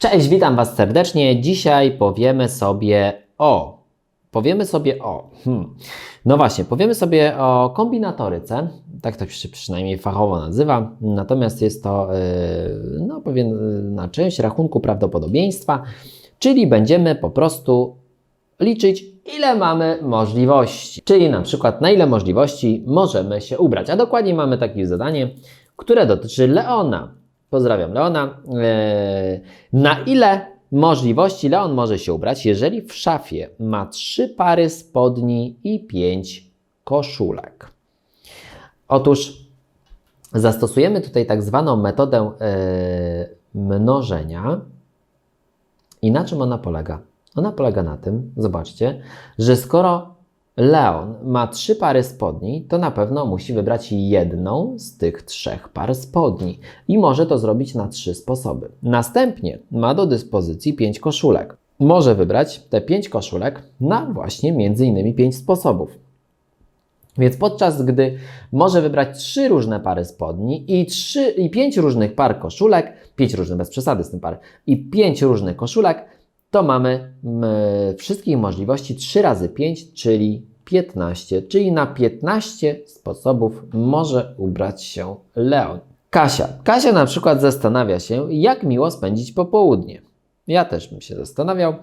Cześć, witam Was serdecznie. Dzisiaj powiemy sobie o. Powiemy sobie o. Hmm. No właśnie, powiemy sobie o kombinatoryce. Tak to się przynajmniej fachowo nazywa. Natomiast jest to yy, no, pewna część rachunku prawdopodobieństwa, czyli będziemy po prostu liczyć, ile mamy możliwości. Czyli na przykład, na ile możliwości możemy się ubrać. A dokładniej mamy takie zadanie, które dotyczy Leona. Pozdrawiam Leona. Eee, na ile możliwości Leon może się ubrać, jeżeli w szafie ma trzy pary spodni i pięć koszulek? Otóż zastosujemy tutaj tak zwaną metodę e, mnożenia. I na czym ona polega? Ona polega na tym, zobaczcie, że skoro Leon ma trzy pary spodni, to na pewno musi wybrać jedną z tych trzech par spodni i może to zrobić na trzy sposoby. Następnie ma do dyspozycji pięć koszulek. Może wybrać te pięć koszulek na właśnie między innymi pięć sposobów. Więc podczas gdy może wybrać trzy różne pary spodni i, trzy, i pięć różnych par koszulek, pięć różnych bez przesady z tym par, i pięć różnych koszulek, to mamy wszystkich możliwości 3 razy 5, czyli 15, czyli na 15 sposobów może ubrać się Leon. Kasia. Kasia na przykład zastanawia się, jak miło spędzić popołudnie. Ja też bym się zastanawiał.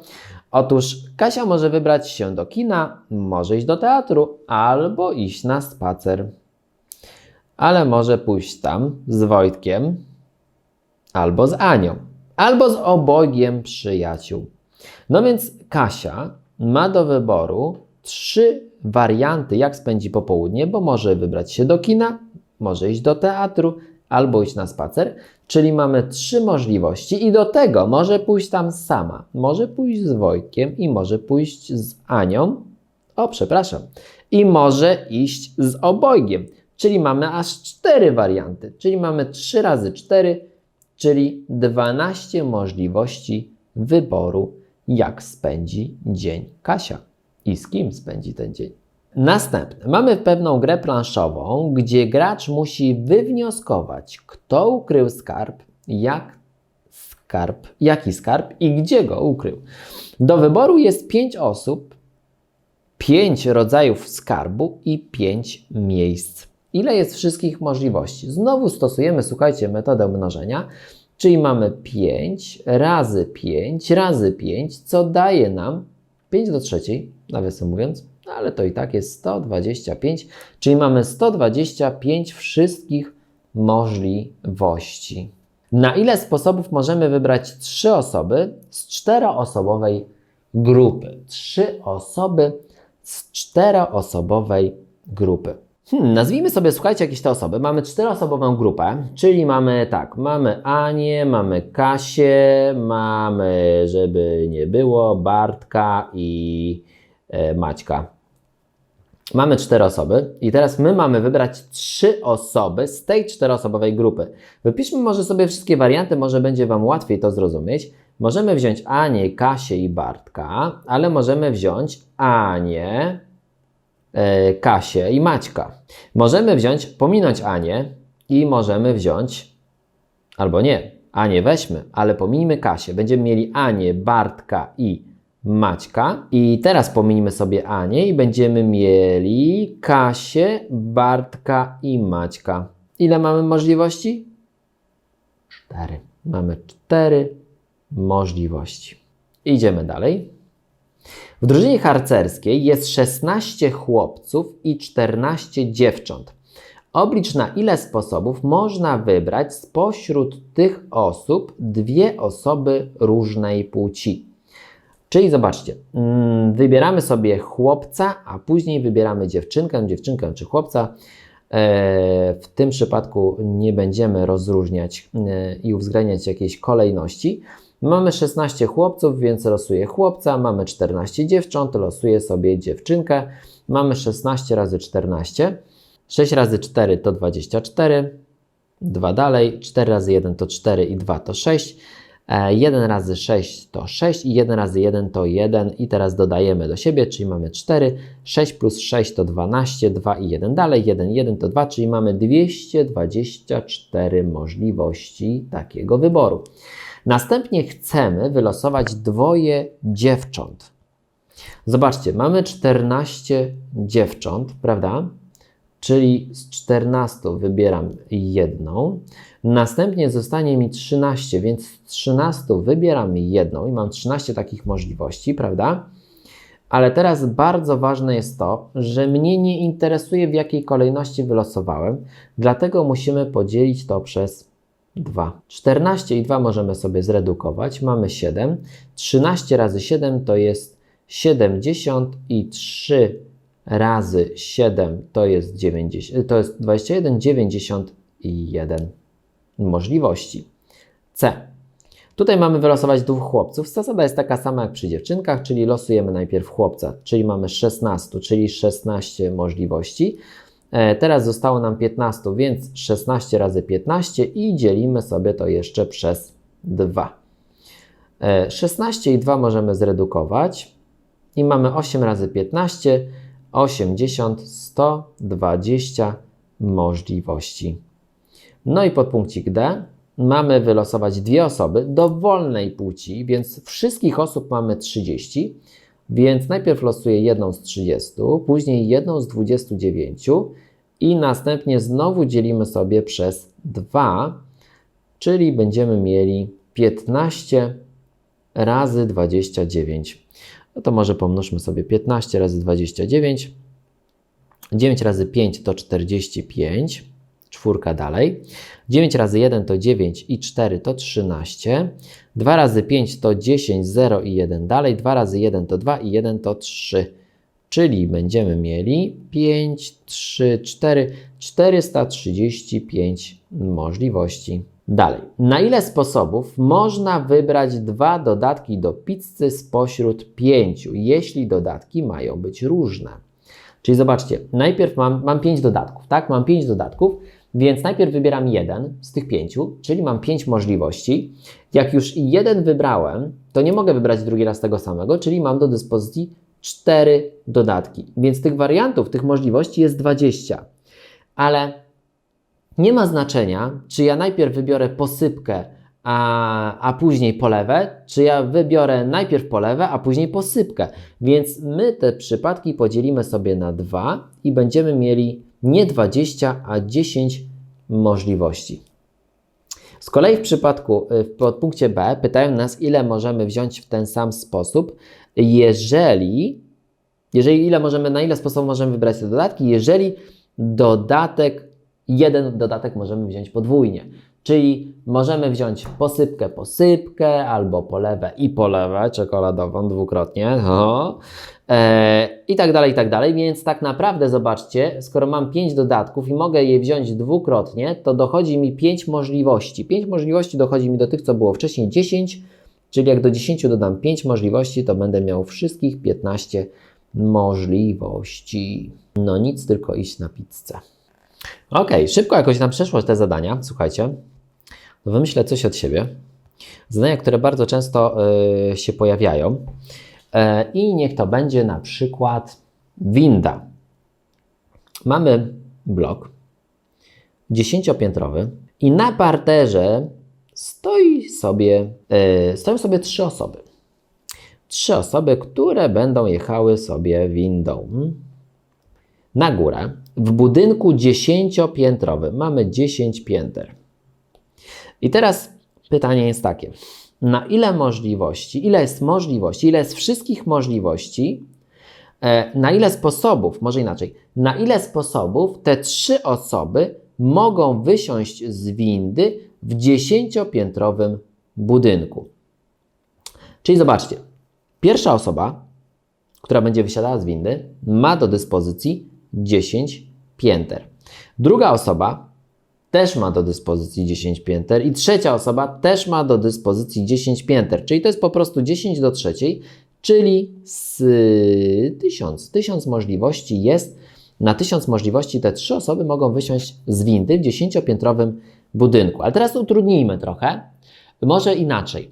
Otóż Kasia może wybrać się do kina, może iść do teatru albo iść na spacer. Ale może pójść tam z Wojtkiem albo z Anią, albo z obojgiem przyjaciół. No więc Kasia ma do wyboru trzy warianty, jak spędzi popołudnie, bo może wybrać się do kina, może iść do teatru albo iść na spacer. Czyli mamy trzy możliwości i do tego może pójść tam sama, może pójść z Wojtkiem i może pójść z Anią. O, przepraszam. I może iść z obojgiem. Czyli mamy aż cztery warianty. Czyli mamy 3 razy 4, czyli 12 możliwości wyboru jak spędzi dzień Kasia i z kim spędzi ten dzień. Następne. Mamy pewną grę planszową, gdzie gracz musi wywnioskować, kto ukrył skarb, jak skarb, jaki skarb i gdzie go ukrył. Do wyboru jest pięć osób, pięć rodzajów skarbu i pięć miejsc. Ile jest wszystkich możliwości? Znowu stosujemy, słuchajcie, metodę mnożenia. Czyli mamy 5 razy 5 razy 5, co daje nam 5 do trzeciej, nawiasem mówiąc, no ale to i tak jest 125, czyli mamy 125 wszystkich możliwości. Na ile sposobów możemy wybrać 3 osoby z czteroosobowej grupy? 3 osoby z czteroosobowej grupy. Hmm, nazwijmy sobie, słuchajcie, jakieś te osoby. Mamy czteroosobową grupę, czyli mamy tak, mamy Anię, mamy Kasię, mamy, żeby nie było, Bartka i Maćka. Mamy cztery osoby i teraz my mamy wybrać trzy osoby z tej czteroosobowej grupy. Wypiszmy może sobie wszystkie warianty, może będzie Wam łatwiej to zrozumieć. Możemy wziąć Anię, Kasię i Bartka, ale możemy wziąć Anię, E, Kasię i Maćka. Możemy wziąć, pominąć Anię i możemy wziąć, albo nie, Anię weźmy, ale pominijmy Kasię. Będziemy mieli Anię, Bartka i Maćka. I teraz pominijmy sobie Anię i będziemy mieli Kasię, Bartka i Maćka. Ile mamy możliwości? Cztery. Mamy cztery możliwości. Idziemy dalej. W drużynie harcerskiej jest 16 chłopców i 14 dziewcząt. Oblicz na ile sposobów można wybrać spośród tych osób dwie osoby różnej płci. Czyli zobaczcie, mm, wybieramy sobie chłopca, a później wybieramy dziewczynkę, dziewczynkę czy chłopca. E, w tym przypadku nie będziemy rozróżniać e, i uwzględniać jakiejś kolejności. Mamy 16 chłopców, więc losuję chłopca, mamy 14 dziewcząt, losuję sobie dziewczynkę. Mamy 16 razy 14. 6 razy 4 to 24. 2 dalej, 4 razy 1 to 4 i 2 to 6. 1 e, razy 6 to 6 i 1 razy 1 to 1 i teraz dodajemy do siebie, czyli mamy 4, 6 plus 6 to 12, 2 i 1 dalej, 1, 1 to 2, czyli mamy 224 możliwości takiego wyboru. Następnie chcemy wylosować dwoje dziewcząt. Zobaczcie, mamy 14 dziewcząt, prawda? Czyli z 14 wybieram jedną. Następnie zostanie mi 13, więc z 13 wybieram jedną i mam 13 takich możliwości, prawda? Ale teraz bardzo ważne jest to, że mnie nie interesuje w jakiej kolejności wylosowałem, dlatego musimy podzielić to przez 2. 14 i 2 możemy sobie zredukować, mamy 7. 13 razy 7 to jest 70 i 3 razy 7 to jest, 90, to jest 21, 91 możliwości. C. Tutaj mamy wylosować dwóch chłopców. Zasada jest taka sama jak przy dziewczynkach, czyli losujemy najpierw chłopca, czyli mamy 16, czyli 16 możliwości. E, teraz zostało nam 15, więc 16 razy 15 i dzielimy sobie to jeszcze przez 2. 16 e, i 2 możemy zredukować i mamy 8 razy 15, 80, 120 możliwości. No i podpunkcik D mamy wylosować dwie osoby dowolnej płci, więc wszystkich osób mamy 30, więc najpierw losuję jedną z 30, później jedną z 29 i następnie znowu dzielimy sobie przez 2, czyli będziemy mieli 15 razy 29. No to może pomnóżmy sobie 15 razy 29. 9 razy 5 to 45 czwórka dalej. 9 razy 1 to 9 i 4 to 13. 2 razy 5 to 10, 0 i 1 dalej. 2 razy 1 to 2 i 1 to 3. Czyli będziemy mieli 5, 3, 4, 435 możliwości. Dalej, na ile sposobów można wybrać dwa dodatki do pizzy spośród pięciu, jeśli dodatki mają być różne? Czyli zobaczcie, najpierw mam, mam pięć dodatków, tak? Mam pięć dodatków, więc najpierw wybieram jeden z tych pięciu, czyli mam pięć możliwości. Jak już jeden wybrałem, to nie mogę wybrać drugi raz tego samego, czyli mam do dyspozycji cztery dodatki. Więc tych wariantów, tych możliwości jest 20. Ale nie ma znaczenia, czy ja najpierw wybiorę posypkę, a, a później polewę, czy ja wybiorę najpierw polewę, a później posypkę. Więc my te przypadki podzielimy sobie na dwa i będziemy mieli nie 20, a 10 możliwości. Z kolei w przypadku, y, w podpunkcie B pytają nas, ile możemy wziąć w ten sam sposób, jeżeli, jeżeli ile możemy, na ile sposobów możemy wybrać te dodatki, jeżeli dodatek, jeden dodatek możemy wziąć podwójnie. Czyli możemy wziąć posypkę, posypkę, albo polewę i polewę czekoladową dwukrotnie. No. E, I tak dalej, i tak dalej. Więc tak naprawdę zobaczcie, skoro mam 5 dodatków i mogę je wziąć dwukrotnie, to dochodzi mi 5 możliwości. 5 możliwości dochodzi mi do tych, co było wcześniej 10, czyli jak do 10 dodam 5 możliwości, to będę miał wszystkich 15 możliwości. No nic, tylko iść na pizzę. Ok, szybko jakoś nam przeszło te zadania. Słuchajcie, wymyślę coś od siebie. Zadania, które bardzo często yy, się pojawiają. E, I niech to będzie na przykład winda. Mamy blok dziesięciopiętrowy i na parterze stoi sobie, yy, stoją sobie trzy osoby. Trzy osoby, które będą jechały sobie windą na górę. W budynku dziesięciopiętrowym mamy 10 pięter. I teraz pytanie jest takie na ile możliwości, ile jest możliwości, ile jest wszystkich możliwości, e, na ile sposobów, może inaczej, na ile sposobów te trzy osoby mogą wysiąść z windy w dziesięciopiętrowym budynku. Czyli zobaczcie, pierwsza osoba, która będzie wysiadała z windy, ma do dyspozycji 10 pięter. Druga osoba też ma do dyspozycji 10 pięter i trzecia osoba też ma do dyspozycji 10 pięter, czyli to jest po prostu 10 do trzeciej, czyli z 1000. 1000 możliwości jest. Na 1000 możliwości te trzy osoby mogą wysiąść z windy w 10-piętrowym budynku. Ale teraz utrudnijmy trochę. Może inaczej.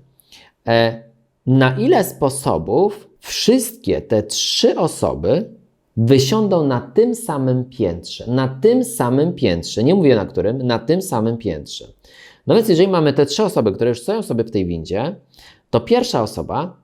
E, na ile sposobów wszystkie te trzy osoby wysiądą na tym samym piętrze. Na tym samym piętrze. Nie mówię na którym, na tym samym piętrze. No więc jeżeli mamy te trzy osoby, które już stoją sobie w tej windzie, to pierwsza osoba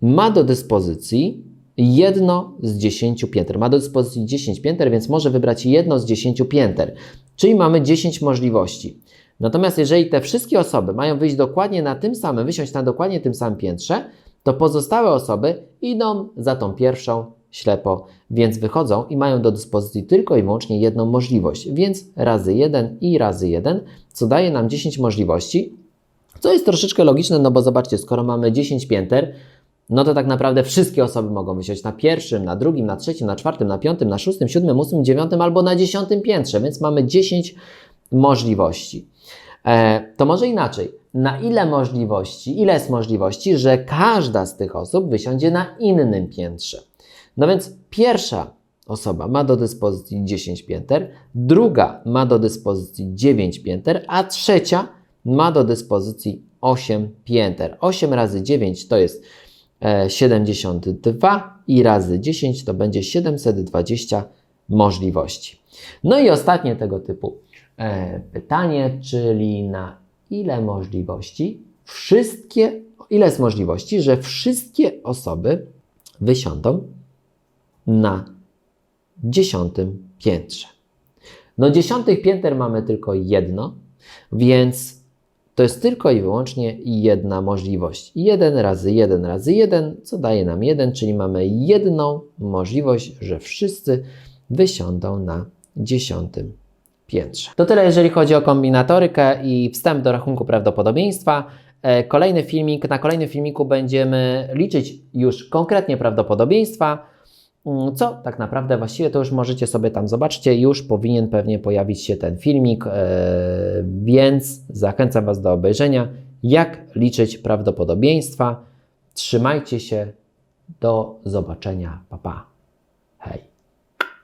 ma do dyspozycji jedno z 10 pięter. Ma do dyspozycji 10 pięter, więc może wybrać jedno z 10 pięter. Czyli mamy 10 możliwości. Natomiast jeżeli te wszystkie osoby mają wyjść dokładnie na tym samym, wysiąść na dokładnie tym samym piętrze, to pozostałe osoby idą za tą pierwszą ślepo, więc wychodzą i mają do dyspozycji tylko i wyłącznie jedną możliwość, więc razy 1 i razy 1, co daje nam 10 możliwości, co jest troszeczkę logiczne, no bo zobaczcie, skoro mamy 10 pięter, no to tak naprawdę wszystkie osoby mogą wysiąść na pierwszym, na drugim, na trzecim, na czwartym, na piątym, na szóstym, siódmym, ósmym, dziewiątym albo na dziesiątym piętrze, więc mamy 10 możliwości. E, to może inaczej. Na ile możliwości, ile jest możliwości, że każda z tych osób wysiądzie na innym piętrze? No więc pierwsza osoba ma do dyspozycji 10 pięter, druga ma do dyspozycji 9 pięter, a trzecia ma do dyspozycji 8 pięter. 8 razy 9 to jest e, 72 i razy 10 to będzie 720 możliwości. No i ostatnie tego typu e, pytanie, czyli na ile możliwości wszystkie, ile jest możliwości, że wszystkie osoby wysiądą na dziesiątym piętrze. No dziesiątych pięter mamy tylko jedno, więc to jest tylko i wyłącznie jedna możliwość. 1 razy 1 razy 1, co daje nam 1, czyli mamy jedną możliwość, że wszyscy wysiądą na dziesiątym piętrze. To tyle, jeżeli chodzi o kombinatorykę i wstęp do rachunku prawdopodobieństwa. E, Kolejny filmik, na kolejnym filmiku będziemy liczyć już konkretnie prawdopodobieństwa, co tak naprawdę właściwie to już możecie sobie tam zobaczcie, już powinien pewnie pojawić się ten filmik, e, więc zachęcam Was do obejrzenia, jak liczyć prawdopodobieństwa. Trzymajcie się, do zobaczenia, pa pa. Hej.